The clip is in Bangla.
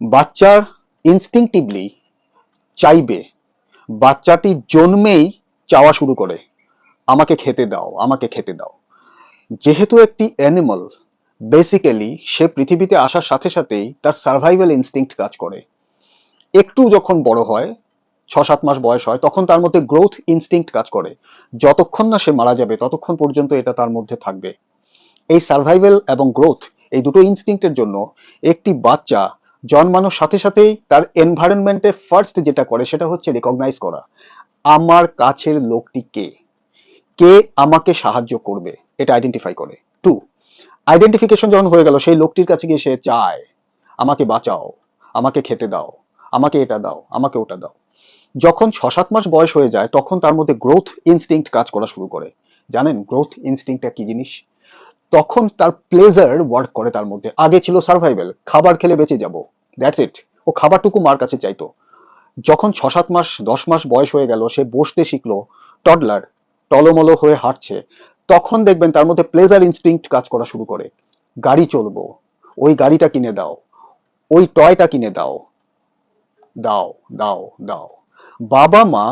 বাচ্চার ইনস্টিংটিভলি চাইবে, বাচ্চাটি জন্মেই চাওয়া শুরু করে, আমাকে খেতে দাও, আমাকে খেতে দাও। যেহেতু একটি অ্যানিমাল বেসিক্যালি সে পৃথিবীতে আসার সাথে সাথেই তার সার্ভাইভাল ইনস্টিংক্ট কাজ করে। একটু যখন বড় হয় ছ সাত মাস বয়স হয়, তখন তার মধ্যে গ্রোথ ইনস্টিংক্ট কাজ করে। যতক্ষণ না সে মারা যাবে, ততক্ষণ পর্যন্ত এটা তার মধ্যে থাকবে। এই সার্ভাইভাল এবং গ্রোথ এই দুটো ইনস্টিংক্টের জন্য একটি বাচ্চা জন্মানোর সাথে সাথেই তার এনভায়রনমেন্টে ফার্স্ট যেটা করে সেটা হচ্ছে রেকগনাইজ করা। আমার কাছের লোকটি কে? কে আমাকে সাহায্য করবে? এটা আইডেন্টিফাই করে। টু আইডেন্টিফিকেশন যখন হয়ে গেল, সেই লোকটির কাছে গিয়ে সে চায়, আমাকে বাঁচাও, আমাকে খেতে দাও, আমাকে এটা দাও, আমাকে ওটা দাও। যখন ছ সাত মাস বয়স হয়ে যায়, তখন তার মধ্যে গ্রোথ ইনস্টিংক্ট কাজ করা শুরু করে। জানেন গ্রোথ ইনস্টিংক্টটা কি জিনিস? তখন তার প্লেজার ওয়ার্ক করে তার মধ্যে। আগে ছিল সার্ভাইভাল খাবার খেলে বেঁচে যাব। দ্যাটস ইট ও খাবারটুকু মার কাছে চাইতো। যখন ছ সাত মাস, দশ মাস বয়স হয়ে গেল, সে বসতে শিখলো টডলার টলমলো হয়ে হাঁটছে। তখন দেখবেন তার মধ্যে প্লেজার ইনস্টিংক্ট কাজ করা শুরু করে। গাড়ি চলবো, ওই গাড়িটা কিনে দাও, ওই টয়টা কিনে দাও। দাও দাও দাও। বাবা মা